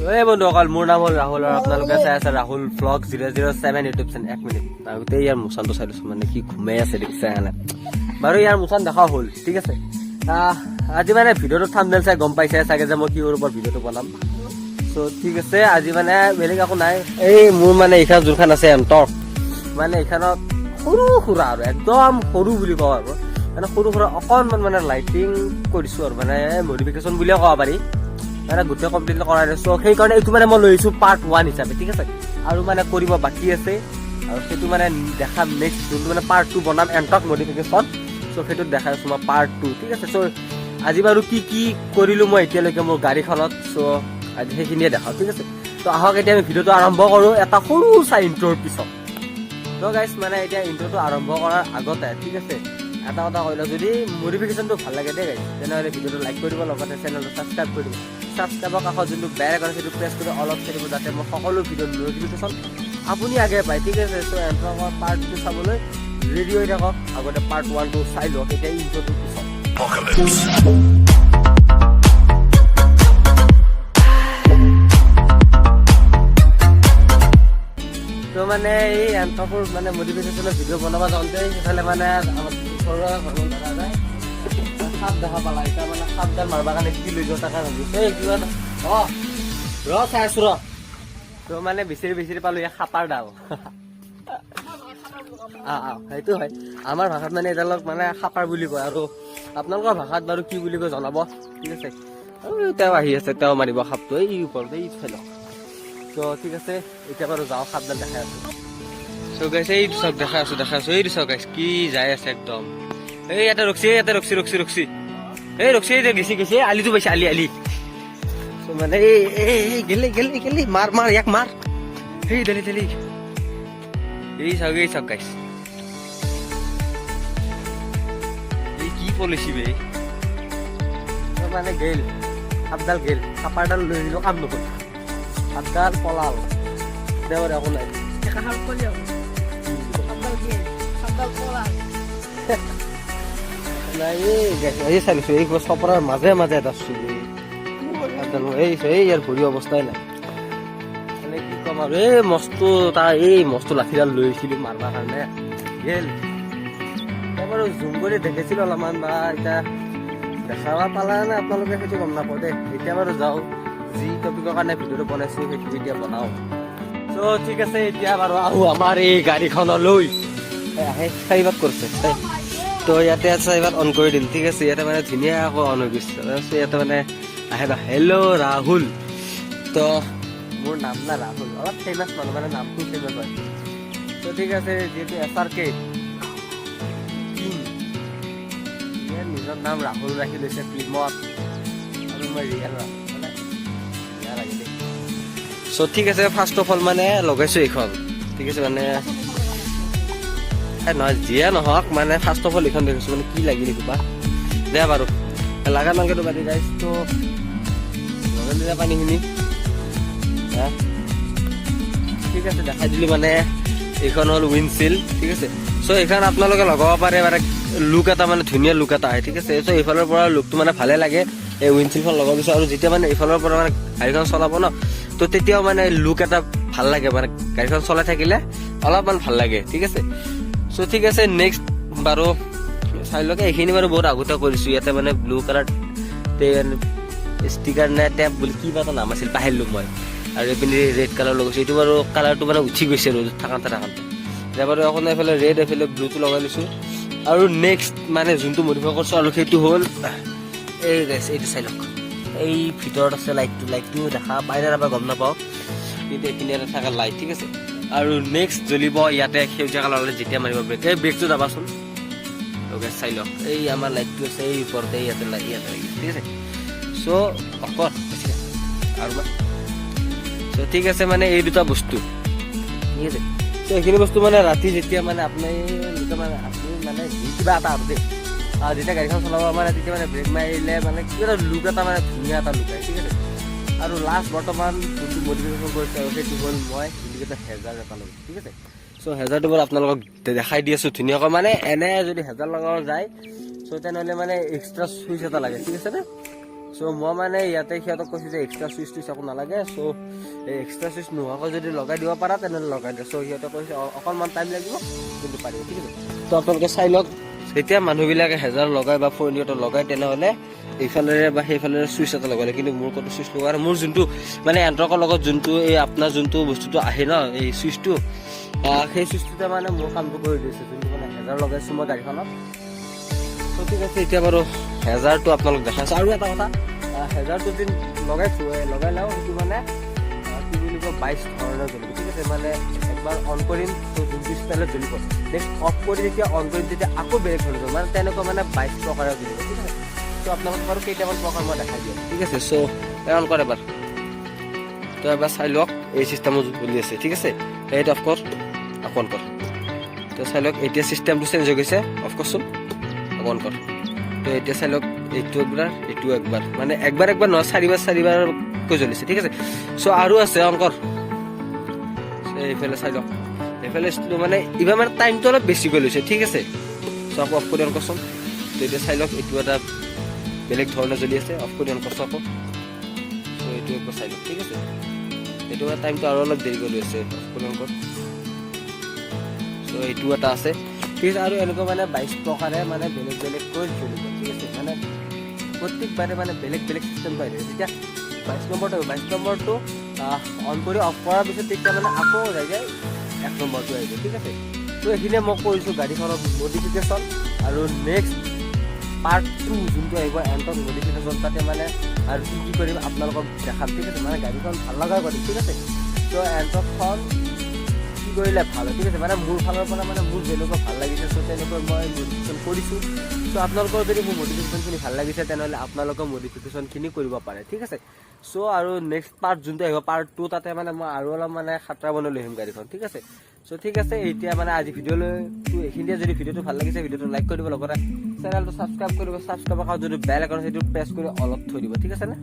এই বন্ধুসকল মোৰ নাম হ'ল ৰাহুল আৰু আপোনালোকে চাই আছে Rahul blog zero' zero' seven YouTube channel এক মিনিট গোটেই ইয়াৰ মোচানটো চাই লৈছো মানে কি ঘুমাই আছে দেখিছে কাৰণে বাৰু ইয়াৰ মোচান দেখা হ'ল, ঠিক আছে। আজি মানে ভিডিঅ'টো থামনেল চাই গম পাইছে চাগে যে মই কি ওপৰত ভিডিঅ'টো বনাম। চ' ঠিক আছে, আজি মানে বেলেগ একো নাই। এই মোৰ মানে এইখন যোনখন আছে এণ্টক মানে এইখনত সৰু সুৰা আৰু, একদম সৰু বুলি কওঁ আৰু। মানে সৰু সুৰা অকণমান মানে লাইটিং কৰিছোঁ আৰু মানে মডিফিকেশ্যন বুলিয়ে ক'ব পাৰি। মানে গোটেই কমপ্লিট নাই চ' সেইকাৰণে এইটো মানে মই লৈ আহিছোঁ পাৰ্ট ওৱান হিচাপে, ঠিক আছে? আৰু মানে কৰিব বাকী আছে। আৰু সেইটো মানে দেখা নেক্সট যোনটো মানে পাৰ্ট টু বনাম এণ্টক মডিফিকেশ্যন চ' সেইটোত দেখাই আছোঁ মই পাৰ্ট টু ঠিক আছে? চ' আজি বাৰু কি কি কৰিলোঁ মই এতিয়ালৈকে মোৰ গাড়ীখনত। চ' আজি সেইখিনিয়ে দেখাওঁ, ঠিক আছে? তো আহক এতিয়া আমি ভিডিঅ'টো আৰম্ভ কৰোঁ এটা সৰু চাই ইণ্ট্ৰ'ৰ পিছত। ত' গাইছ মানে এতিয়া ইণ্ট্ৰ'টো আৰম্ভ কৰাৰ আগতে, ঠিক আছে? এটা কথা কৈ লওঁ যদি মডিফিকেশ্যনটো ভালো লাগে দেই গাইজ তেনেহ'লে ভিডিঅ'টো লাইক কৰি দিব লগতে চেনেলটো ছাবস্ক্ৰাইব কৰি দিব ছাবস্ক্ৰাইবৰ কাষত যোনটো বেয়া আছে, সেইটো প্ৰেছ কৰি অলপ চাই দিব যাতে মই সকলো ভিডিঅ'ৰ নটিফিকেশ্যন আপুনি আগে পায় ঠিক আছে চ' এণ্ট্ৰকৰ পাৰ্টটো চাবলৈ ৰেডি হৈ থাকক। আগতে পাৰ্ট ওৱানটো চাই লওক, এতিয়া ইণ্ট্ৰ'টোৰ পিছত। তো মানে এই এণ্ট্ৰকৰ মানে মডিফিকেশ্যনৰ ভিডিঅ' বনাব যাওঁতে সেইফালে মানে যায় সাপ দেখা পালা, এতিয়া মানে সাপডাল মাৰিবৰ কাৰণে কি লৈ যাওঁ তাকে ভাবিছোঁ। এই কিবা এটা- ৰ চাই আছো ৰ। তো মানে বিচাৰি বিচাৰি পালো, এই সাপাৰ ডাল। সেইটো হয়। আমাৰ ভাষাত মানে এডালক মানে সাপাৰ বুলি কয় আৰু আপোনালোকৰ ভাষাত বাৰু কি বুলি কয় জনাব? ঠিক আছে। আৰু তেওঁ আহি আছে, তেওঁ মাৰিব সাপটো, এই ওপৰত এই লওক তো ঠিক আছে এতিয়া বাৰু যাওঁ সাপডাল দেখাই আছো। চ' গাইছে এই চাওক দেখাই আছো দেখাই আছো। এই চাওক গাইছ কি যাই আছে একদম। এই ৰখছি এই ইয়াতে ৰখছি ৰখছি ৰখছি। এই ৰখছি এই গেছি গেছি এই আলিটো পাইছে আলি আলি। চ' মানে এই এই এই গেলি গেলি গেলি মাৰ মাৰ ইয়াক মাৰ। সেই দেলি দেলি। এই চাওক এই চাওক গাইছ এই কি পলিচি বে? মানে গেল সাপডাল গেল সাপাৰডাল লৈ আহিলো কাম নকৰি সাপডাল পলাল। দেওবাৰে একো নাই game. Kapal নাই এই চাইছো এই চপৰাৰ মাজে মাজে এটা চুলি এই এই ইয়াৰ ভৰি অৱস্থাই নাই। মানে কি ক'ম আৰু এই মস্তো তাৰ এই মস্তো লাঠিডাল লৈ আহিছিলো মাৰবাৰ কাৰণে। গেল। বাৰু জুম কৰি দেখিছিলো অলপমান বা এতিয়া দেখাব পালা নে আপোনালোকে সেইটো গম নাপাওঁ দেই। এতিয়া বাৰু যাওঁ। যি টপিকৰ কাৰণে ভিডিঅ'টো বনাইছো সেইটো এতিয়া বনাওঁ। চ' ঠিক আছে, এতিয়া বাৰু আহোঁ আমাৰ এই গাড়ীখনলৈ। আহে, চাৰিবাৰ কৰিছে তো ইয়াতে চাৰিবাৰ অন কৰি দিম, ঠিক আছে। ইয়াতে মানে ধুনীয়া আকৌ অন হৈ গৈছে। তাৰপিছত ইয়াতে মানে আহে বা হেল্ল' ৰাহুল তো মোৰ নাম না ৰাহুল, অলপ ফেমাছ মানুহ মানে নামটো ফেমাছ হয়। তো ঠিক আছে, যিহেতু এছ আৰ কে নিজৰ নাম ৰাহুল ৰাখি লৈছে, ফিল্মত। আৰু মই ৰিয়েল দেই চ' ঠিক আছে ফাৰ্ষ্ট অফ অল মানে লগাইছোঁ এইখন। ঠিক আছে মানে নহয়, যিয়ে নহওক মানে ফাৰ্ষ্ট অফ অল এইখন দেখিছোঁ মানে কি লাগি দেখিবা দে বাৰু, লাগা নালগেতো বাদে গাইছ তো লগাই দিলে পানীখিনি? ঠিক আছে, দেখাই দিলোঁ মানে এইখন হ'ল উইণ্ডচিল ঠিক আছে। চ' এইখন আপোনালোকে লগাব পাৰে মানে লুক এটা মানে ধুনীয়া লুক এটা আহে, ঠিক আছে? চ' এইফালৰ পৰা লুকটো মানে ভালে লাগে। এই উইণ্ডচিলখন লগাব দিছোঁ আৰু যেতিয়া মানে এইফালৰ পৰা মানে গাড়ীখন চলাব ন, তো তেতিয়াও মানে লুক এটা ভালো লাগে মানে। গাড়ীখন চলাই থাকিলে অলপমান ভালো লাগে, ঠিক আছে? চ' ঠিক আছে নেক্সট বাৰু চাই লওক। এইখিনি বাৰু বহুত আগতে কৰিছোঁ। ইয়াতে মানে ব্লু কালাৰ ষ্টিকাৰ নে টেপ বুলি কিবা এটা নাম আছিল, পাহৰিলোঁ মই। আৰু এইপিনে ৰেড কালাৰ লগাইছোঁ। এইটো বাৰু কালাৰটো মানে উঠি গৈছে ৰ'দত থাকাতে থাকাতে। এতিয়া বাৰু এখন এইফালে ৰেড এইফালে ব্লুটো লগাই লৈছোঁ। আৰু নেক্সট মানে যোনটো মডিফাই কৰিছোঁ আৰু সেইটো হ'ল, এই এইটো চাই লওক। এই ভিতৰত আছে লাইটটো লাইটটো দেখা, পাই নে গম নাপাওঁ। কিন্তু এইপিনে এটা থকা লাইট ঠিক আছে? আৰু নেক্সট জ্বলিব ইয়াতে সেউজীয়া কালাৰলৈ যেতিয়া মাৰিব ব্ৰেক এই ব্ৰেকটো যাবাচোন। ওকে চাই লওক। এই আমাৰ লাইটটো আছে, এই ওপৰতে ইয়াতে লাইট ইয়াতে লাগিছে ঠিক আছে? চ' অকল আৰু চ' ঠিক আছে মানে এই দুটা বস্তু, ঠিক আছে? চ' এইখিনি বস্তু মানে ৰাতি যেতিয়া মানে আপুনি যেতিয়া মানে মানে কিবা এটা আপডেট আৰু যেতিয়া গাড়ীখন চলাব মানে তেতিয়া মানে ব্ৰেক মাৰিলে মানে কিবা এটা লুক এটা মানে ধুনীয়া এটা লুক আহে, ঠিক আছে? আৰু লাষ্ট বৰ্তমান যোনটো মডিফিকেশ্যন কৰিছে আৰু সেইটো হ'ল মই ইণ্ডিকেটৰ হেজাৰ এটা ল'লোঁ, ঠিক আছে? চ' হেজাৰটো বাৰু আপোনালোকক দেখাই দি আছোঁ ধুনীয়াকৈ। মানে এনে যদি হেজাৰ লগাব যায় চ' তেনেহ'লে মানে এক্সট্ৰা চুইচ এটা লাগে, ঠিক আছে নে? চ' মই মানে ইয়াতে সিহঁতক কৈছোঁ যে এক্সট্ৰা চুইচ টুইচ একো নালাগে। চ' এই এক্সট্ৰা চুইচ নোহোৱাকৈ যদি লগাই দিব পাৰা, তেনেহ'লে লগাই দিয়া চ' সিহঁতে কৈছে অকণমান টাইম লাগিব, কিন্তু পাৰিব, ঠিক আছে। ত' আপোনালোকে চাই লওক। যেতিয়া মানুহবিলাকে হেজাৰ লগাই বা ফোন ইহঁতৰ লগাই, তেনেহ'লে এইফালেৰে বা সেইফালেৰে চুইচ এটা লগালে। কিন্তু মোৰ ক'তো চুইচ লগোৱা মোৰ যোনটো মানে এণ্ট্ৰকৰ লগত যোনটো, এই আপোনাৰ যোনটো বস্তুটো আহে ন, এই চুইচটো সেই চুইচটোতে মানে মোৰ কামটো কৰি দিছে। যোনটো মানে হেজাৰ লগাইছোঁ মই গাড়ীখনত। ঠিক আছে, এতিয়া বাৰু হেজাৰটো আপোনালোক দেখাইছে আৰু এটা কথা হেজাৰটো যদি লগাইছোঁ লগাই লওঁ সেইটো মানে কি বুলি কয় বাইছ ধৰণৰ ঠিক আছে মানে একবাৰ অন কৰিম, ত' যোনটো ষ্টাইলত জ্বলিব। নেক্সট অফ কৰি যেতিয়া অন কৰিম, তেতিয়া আকৌ বেলেগ ধৰণৰ জ্বলিব। মানে তেনেকুৱা মানে বাইছ প্ৰকাৰে জ্বলিব, ঠিক আছে? ত' আপোনালোকক বাৰু কেইটামান প্ৰকাৰ মই দেখাই দিম। ঠিক আছে চ' অন কৰে এবাৰ। তো এবাৰ চাই লওক, এই চিষ্টেমত জ্বলি আছে, ঠিক আছে? এইটো অফ কৰ, আকৌ অন কৰ। তো চাই লওক, এতিয়া চিষ্টেমটো চেঞ্জ হৈ গৈছে অফ কৰচোন অন কৰ তো এতিয়া চাই লওক, এইটো একবাৰ এইটো একবাৰ। মানে একবাৰ একবাৰ নহয়, চাৰিবাৰ চাৰিবাৰকৈ জ্বলিছে, ঠিক আছে? চ' আৰু আছে অন কৰ। চ' এইফালে চাই লওক। এইফালে মানে এইবাৰ মানে টাইমটো অলপ বেছিকৈ লৈছে, ঠিক আছে? চ' আকৌ অফ কৰি কৰচোন। তো এতিয়া চাই লওক, এইটো এটা বেলেগ ধৰণে জ্বলি আছে। অফ কৰি কৰছোঁ আকৌ। চ' এইটো একবাৰ চাই লওক, ঠিক আছে? এইটো মানে টাইমটো আৰু অলপ দেৰিকৈ লৈ আছে অফ কৰি কৰ। চ' এইটো এটা আছে। ঠিক আছে আৰু এনেকুৱা মানে বাইছ প্ৰকাৰে মানে বেলেগ বেলেগকৈ জ্বলিব ঠিক আছে? মানে প্ৰত্যেকবাৰে মানে বেলেগ বেলেগ চিষ্টেমটো আহি থাকে তেতিয়া বাইছ নম্বৰটো বাইছ নম্বৰটো অন কৰি অফ কৰাৰ পিছত তেতিয়া মানে আকৌ যাই যায়, এক নম্বৰটো আহিব, ঠিক আছে? ত' এইখিনিয়ে মই কৰিছোঁ গাড়ীখনৰ মডিফিকেশ্যন আৰু নেক্সট পাৰ্ট টু যোনটো আহিব, এণ্টৰ মডিফিকেশ্যন তাতে মানে আৰু কি কি কৰিম আপোনালোকক দেখাম, ঠিক আছে? মানে গাড়ীখন ভালো লগাই কৰিম ঠিক আছে? ত' এণ্টৰখন কি কৰিলে ভালো ঠিক আছে মানে মোৰ ফালৰ পৰা মানে মোৰ যেনেকুৱা ভালো লাগিছে চ' তেনেকৈ মই মডিফিকেশ্যন কৰিছোঁ। চ' আপোনালোকৰ যদি মোৰ মডিফিকেশ্যনখিনি ভালো লাগিছে, তেনেহ'লে আপোনালোকৰ মডিফিকেশ্যনখিনি কৰিব পাৰে, ঠিক আছে? চ' আৰু নেক্সট পাৰ্ট যোনটো আহিব পাৰ্ট টু তাতে মানে মই আৰু অলপ মানে খাতৰা বনাই লৈ আহিম গাড়ীখন, ঠিক আছে? চ' ঠিক আছে, এতিয়া মানে আজি ভিডিঅ'লৈ এইখিনিয়ে যদি ভিডিঅ'টো ভালো লাগিছে ভিডিঅ'টো লাইক কৰি দিব, লগতে চেনেলটো ছাবস্ক্ৰাইব কৰিব ছাবস্ক্ৰাইবৰ কাৰণে যদি বেল এখন সেইটো প্ৰেছ কৰি অলপ থৈ দিব, ঠিক আছে নে?